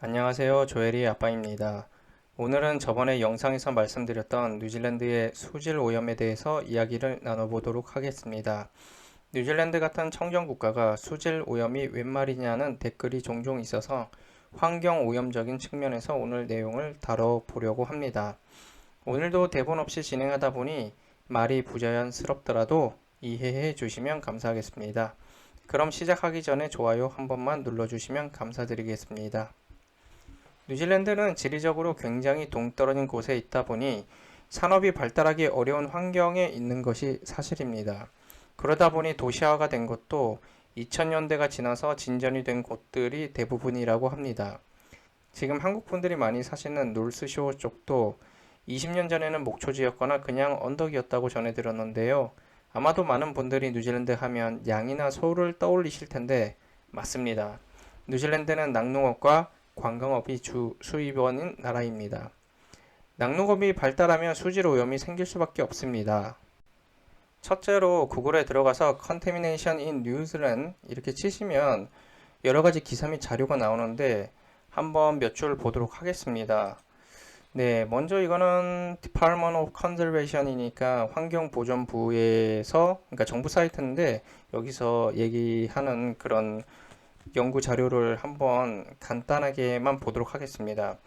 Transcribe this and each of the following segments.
안녕하세요. 조엘이 아빠입니다. 오늘은 저번에 영상에서 말씀드렸던 뉴질랜드의 수질 오염에 대해서 이야기를 나눠보도록 하겠습니다. 뉴질랜드 같은 청정 국가가 수질 오염이 웬 말이냐는 댓글이 종종 있어서 환경 오염적인 측면에서 오늘 내용을 다뤄보려고 합니다. 오늘도 대본 없이 진행하다 보니 말이 부자연스럽더라도 이해해 주시면 감사하겠습니다. 그럼 시작하기 전에 좋아요 한 번만 눌러주시면 감사드리겠습니다. 뉴질랜드는 지리적으로 굉장히 동떨어진 곳에 있다 보니 산업이 발달하기 어려운 환경에 있는 것이 사실입니다. 그러다 보니 도시화가 된 것도 2000년대가 지나서 진전이 된 곳들이 대부분이라고 합니다. 지금 한국 분들이 많이 사시는 놀스쇼어 쪽도 20년 전에는 목초지였거나 그냥 언덕이었다고 전해 들었는데요. 아마도 많은 분들이 뉴질랜드 하면 양이나 소를 떠올리실 텐데 맞습니다. 뉴질랜드는 낙농업과 관광업이 주 수입원인 나라입니다. 낙농업이 발달하면 수질 오염이 생길 수밖에 없습니다. 첫째로 구글에 들어가서 in New Zealand 이렇게 치시면 여러 가지 기사 및 자료가 나오는데 한번 몇 줄 보도록 하겠습니다. 네, 먼저 이거는 Department of Conservation이니까 환경보전부에서 그러니까 정부 사이트인데 여기서 얘기하는 그런 연구 자료를 한번 간단하게만 보도록 하겠습니다.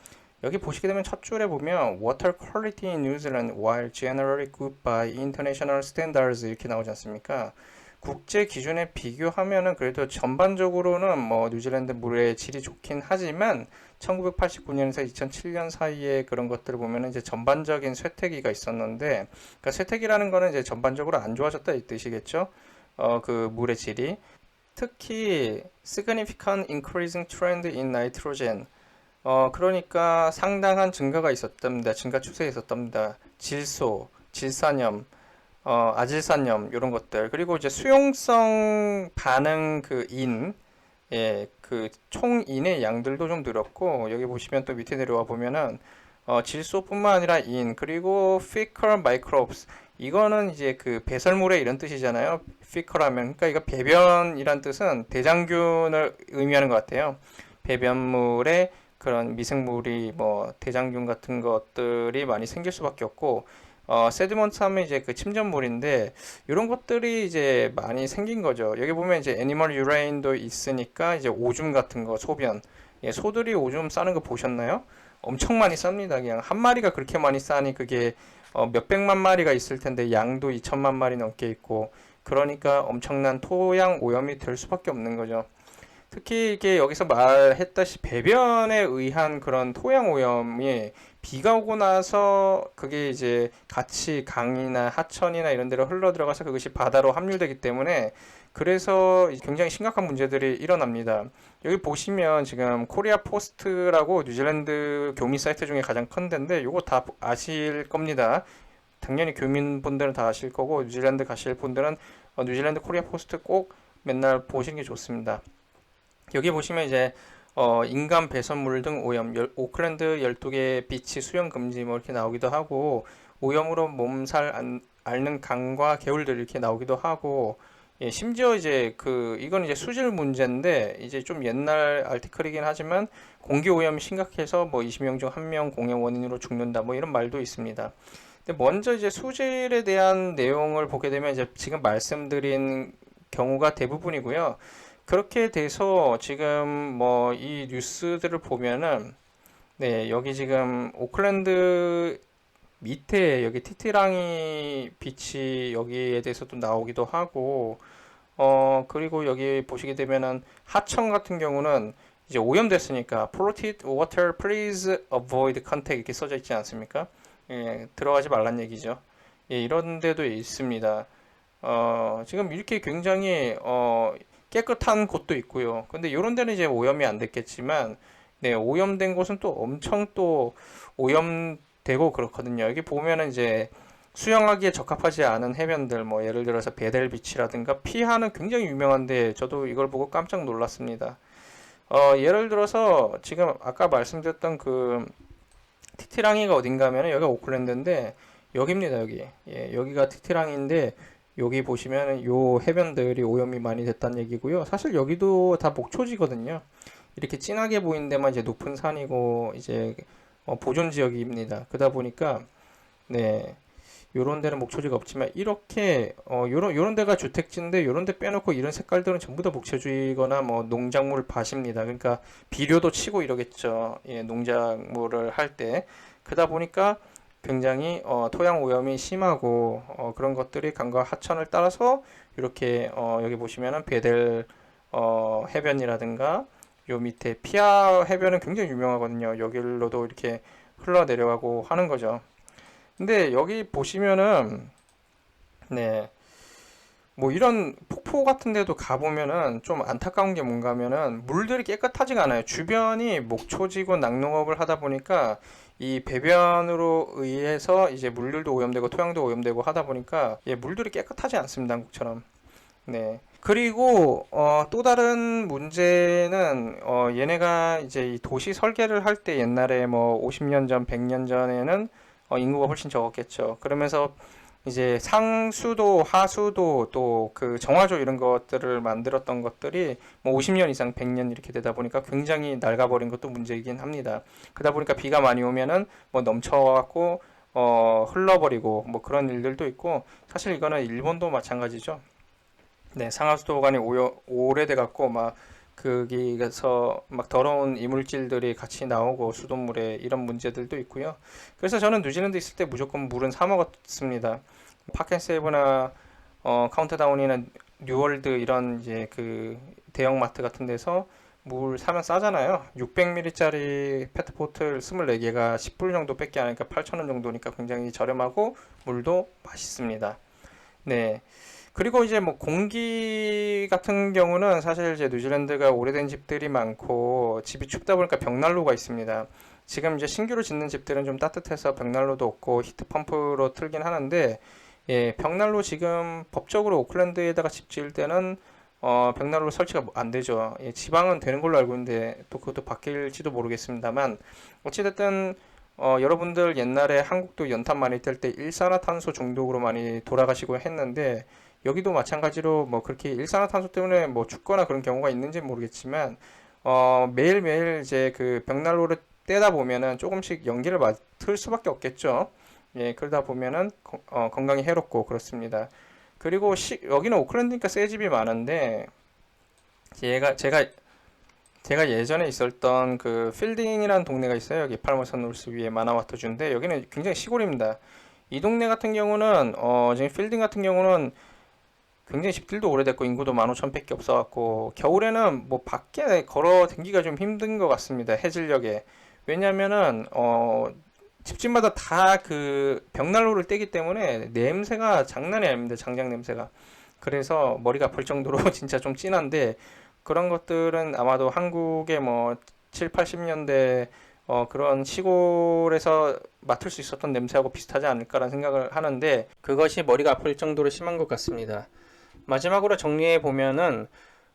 여기 보시게 되면 첫 줄에 보면 Water quality in New Zealand while generally good by international standards 이렇게 나오지 않습니까? 국제 기준에 비교하면은 그래도 전반적으로는 뭐 뉴질랜드 물의 질이 좋긴 하지만 1989년에서 2007년 사이에 그런 것들을 보면은 이제 전반적인 쇠퇴기가 있었는데 그러니까 쇠퇴기라는 거는 이제 전반적으로 안 좋아졌다 이 뜻이겠죠? 어, 그 물의 질이 특히 significant increasing trend in nitrogen 어, 그러니까 상당한 증가가 있었답니다. 증가 추세에 있었답니다. 질소, 질산염, 어, 아질산염 이런 것들 그리고 이제 수용성 반응 그 인, 예, 그 총인의 양들도 좀 늘었고 여기 보시면 또 밑에 내려와 보면은 어, 질소뿐만 아니라 인 그리고 fecal microbes 이거는 이제 그 배설물의 이런 뜻이잖아요. 하면 그러니까 이거 배변이란 뜻은 대장균을 의미하는 것 같아요. 배변물에 그런 미생물이 뭐 대장균 같은 것들이 많이 생길 수밖에 없고 어, 세드먼트 하면 이제 그 침전물인데 이런 것들이 이제 많이 생긴 거죠. 여기 보면 이제 애니멀 유레인도 있으니까 이제 오줌 같은 거 소변 예, 소들이 오줌 싸는 거 보셨나요? 엄청 많이 쌉니다. 그냥 한 마리가 그렇게 많이 싸니 그게 어, 몇백만 마리가 있을 텐데 양도 2천만 마리 넘게 있고 그러니까 엄청난 토양 오염이 될 수밖에 없는 거죠. 특히 이게 여기서 말했다시 배변에 의한 그런 토양 오염이 비가 오고 나서 그게 이제 같이 강이나 하천이나 이런 데로 흘러 들어가서 그것이 바다로 함유되기 때문에 그래서 굉장히 심각한 문제들이 일어납니다. 여기 보시면 지금 코리아 포스트라고 뉴질랜드 교민 사이트 중에 가장 큰 데인데 이거 다 아실 겁니다. 당연히 교민분들은 다 아실 거고 뉴질랜드 가실 분들은 어, 뉴질랜드 코리아 포스트 꼭 맨날 보시는 게 좋습니다. 여기 보시면 이제 어, 인간 배선물 등 오염, 열, 오클랜드 12개 비치 수영 금지 뭐 이렇게 나오기도 하고 오염으로 몸살 안, 앓는 강과 개울들 이렇게 나오기도 하고 예, 심지어 이제 그 이건 이제 수질 문제인데 이제 좀 옛날 아티클이긴 하지만 공기 오염이 심각해서 뭐 20명 중 1명 공해 원인으로 죽는다 뭐 이런 말도 있습니다. 근데 먼저 이제 수질에 대한 내용을 보게 되면 이제 지금 말씀드린 경우가 대부분이고요. 그렇게 돼서 지금 뭐 이 뉴스들을 보면은 네, 여기 지금 오클랜드 밑에 여기 티티랑이 비치 여기에 대해서도 나오기도 하고 어 그리고 여기 보시게 되면은 하청 같은 경우는 이제 오염됐으니까 polluted water please avoid contact 이렇게 써져 있지 않습니까? 예, 들어가지 말란 얘기죠. 예, 이런 데도 있습니다. 어, 지금 이렇게 굉장히 어, 깨끗한 곳도 있고요. 근데 이런 데는 이제 오염이 안 됐겠지만, 네, 오염된 곳은 또 엄청 또 오염 되고 그렇거든요. 여기 보면은 이제 수영하기에 적합하지 않은 해변들, 뭐 예를 들어서 베델 비치라든가 피하는 굉장히 유명한데 저도 이걸 보고 깜짝 놀랐습니다. 어, 예를 들어서 지금 아까 말씀드렸던 그 티티랑이가 어딘가 하면 여기가 오클랜드인데 여기입니다, 여기. 예, 여기가 티티랑인데 여기 보시면 요 해변들이 오염이 많이 됐다는 얘기고요. 사실 여기도 다 목초지거든요. 이렇게 진하게 보이는 데만 이제 높은 산이고 이제 어, 보존 지역입니다. 그러다 보니까 네. 요런 데는 목초지가 없지만 이렇게 어 요런 요런 데가 주택지인데 요런 데 빼놓고 이런 색깔들은 전부 다 목초지거나 뭐 농작물 밭입니다. 그러니까 비료도 치고 이러겠죠. 예, 농작물을 할 때. 그러다 보니까 굉장히 어, 토양 오염이 심하고 어, 그런 것들이 강과 하천을 따라서 이렇게 어, 여기 보시면은 베델 어, 해변이라든가 요 밑에 피아 해변은 굉장히 유명하거든요. 여기로도 이렇게 흘러내려가고 하는 거죠. 근데 여기 보시면은 네. 뭐 이런 폭포 같은 데도 가보면은 좀 안타까운 게 뭔가 하면은 물들이 깨끗하지가 않아요. 주변이 목초지고 낙농업을 하다 보니까 이 배변으로 의해서 이제 물들도 오염되고 토양도 오염되고 하다 보니까 예, 물들이 깨끗하지 않습니다. 한국처럼. 네. 그리고 어, 또 다른 문제는 어, 얘네가 이제 이 도시 설계를 할 때 옛날에 뭐 50년 전, 100년 전에는 어, 인구가 훨씬 적었겠죠. 그러면서 이제 상수도, 하수도 또 그 정화조 이런 것들을 만들었던 것들이 뭐 50년 이상 100년 이렇게 되다 보니까 굉장히 낡아버린 것도 문제이긴 합니다. 그러다 보니까 비가 많이 오면은 뭐 넘쳐갖고 어 흘러버리고 뭐 그런 일들도 있고 사실 이거는 일본도 마찬가지죠. 네, 상하수도관이 오래돼 갖고 막 거기에서 막 더러운 이물질들이 같이 나오고 수돗물에 이런 문제들도 있고요. 그래서 저는 뉴질랜드 있을 때 무조건 물은 사 먹었습니다. 파켄세이브나 어, 카운트다운이나 뉴월드 이런 이제 그 대형 마트 같은 데서 물 사면 싸잖아요. 600ml짜리 페트보틀 24개가 10불 정도 안 하니까 8,000원 정도니까 굉장히 저렴하고 물도 맛있습니다. 네. 그리고 이제 뭐 공기 같은 경우는 사실 이제 뉴질랜드가 오래된 집들이 많고 집이 춥다 보니까 벽난로가 있습니다. 지금 이제 신규로 짓는 집들은 좀 따뜻해서 벽난로도 없고 히트펌프로 틀긴 하는데 예, 벽난로 지금 법적으로 오클랜드에다가 집 지을 때는 어, 벽난로 설치가 안 되죠. 예, 지방은 되는 걸로 알고 있는데 또 그것도 바뀔지도 모르겠습니다만 어찌됐든 어, 여러분들 옛날에 한국도 연탄 많이 뗄 때 일산화탄소 중독으로 많이 돌아가시고 했는데 여기도 마찬가지로 뭐 그렇게 일산화탄소 때문에 뭐 죽거나 그런 경우가 있는지 모르겠지만 어, 매일매일 이제 그 벽난로를 떼다 보면은 조금씩 연기를 맡을 수밖에 없겠죠. 예, 그러다 보면은 거- 어, 건강에 해롭고 그렇습니다. 그리고 시, 여기는 오클랜드니까 새 집이 많은데 제가 제가 제가 예전에 있었던 그 필딩이라는 동네가 있어요. 여기 팔머선 놀스 위에 마나와터주인데 여기는 굉장히 시골입니다. 이 동네 같은 경우는 어 지금 필딩 같은 경우는 굉장히 집들도 오래됐고 인구도 15,000밖에 없어갖고 겨울에는 뭐 밖에 걸어 다니기가 좀 힘든 것 같습니다. 해질녘에. 왜냐면은 어 집집마다 다 그 벽난로를 떼기 때문에 냄새가 장난이 아닙니다. 장작 냄새가. 그래서 머리가 아플 정도로 진짜 좀 진한데 그런 것들은 아마도 한국의 뭐 7, 80년대 어, 그런 시골에서 맡을 수 있었던 냄새하고 비슷하지 않을까라는 생각을 하는데 그것이 머리가 아플 정도로 심한 것 같습니다. 마지막으로 정리해 보면은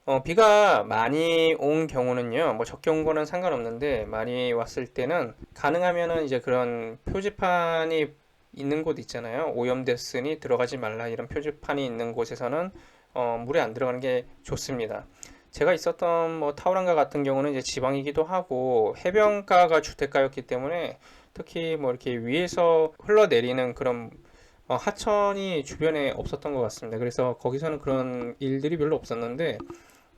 어, 비가 많이 온 경우는요, 뭐 적게 온 거는 상관없는데 많이 왔을 때는 가능하면은 이제 그런 표지판이 있는 곳 있잖아요. 오염됐으니 들어가지 말라 이런 표지판이 있는 곳에서는 어, 물에 안 들어가는 게 좋습니다. 제가 있었던 뭐 타우랑가 같은 경우는 이제 지방이기도 하고 해변가가 주택가였기 때문에 특히 뭐 이렇게 위에서 흘러내리는 그런 어, 하천이 주변에 없었던 것 같습니다. 그래서 거기서는 그런 일들이 별로 없었는데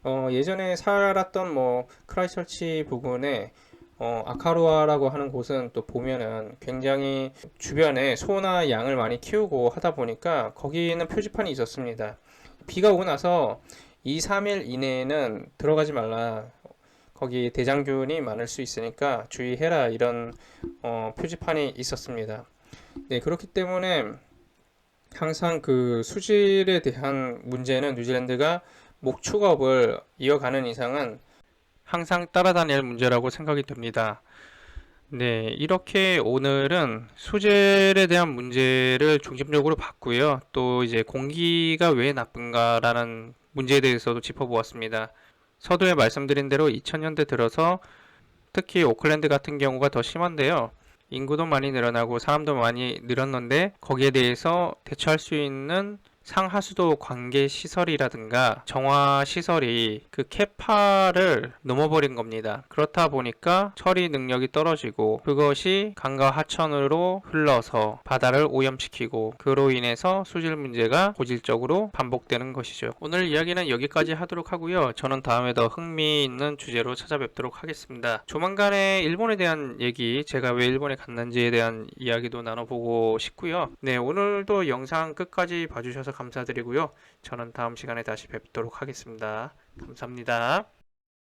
어, 예전에 살았던 뭐 크라이처치 부근에 어, 아카루아라고 하는 곳은 또 보면은 굉장히 주변에 소나 양을 많이 키우고 하다 보니까 거기는 표지판이 있었습니다. 비가 오고 나서 2, 3일 이내에는 들어가지 말라. 거기 대장균이 많을 수 있으니까 주의해라. 이런 어, 표지판이 있었습니다. 네, 그렇기 때문에 항상 그 수질에 대한 문제는 뉴질랜드가 목축업을 이어가는 이상은 항상 따라다닐 문제라고 생각이 듭니다. 네, 이렇게 오늘은 수질에 대한 문제를 중심적으로 봤고요. 또 이제 공기가 왜 나쁜가라는 문제에 대해서도 짚어보았습니다. 서두에 말씀드린 대로 2000년대 들어서 특히 오클랜드 같은 경우가 더 심한데요. 인구도 많이 늘어나고 사람도 많이 늘었는데 거기에 대해서 대처할 수 있는 상하수도 관계 시설이라든가 정화 시설이 그 캐파를 넘어버린 겁니다. 그렇다 보니까 처리 능력이 떨어지고 그것이 강과 하천으로 흘러서 바다를 오염시키고 그로 인해서 수질 문제가 고질적으로 반복되는 것이죠. 오늘 이야기는 여기까지 하도록 하고요. 저는 다음에 더 흥미있는 주제로 찾아뵙도록 하겠습니다. 조만간에 일본에 대한 얘기, 제가 왜 일본에 갔는지에 대한 이야기도 나눠보고 싶고요. 네, 오늘도 영상 끝까지 봐주셔서 감사드리고요. 저는 다음 시간에 다시 뵙도록 하겠습니다. 감사합니다.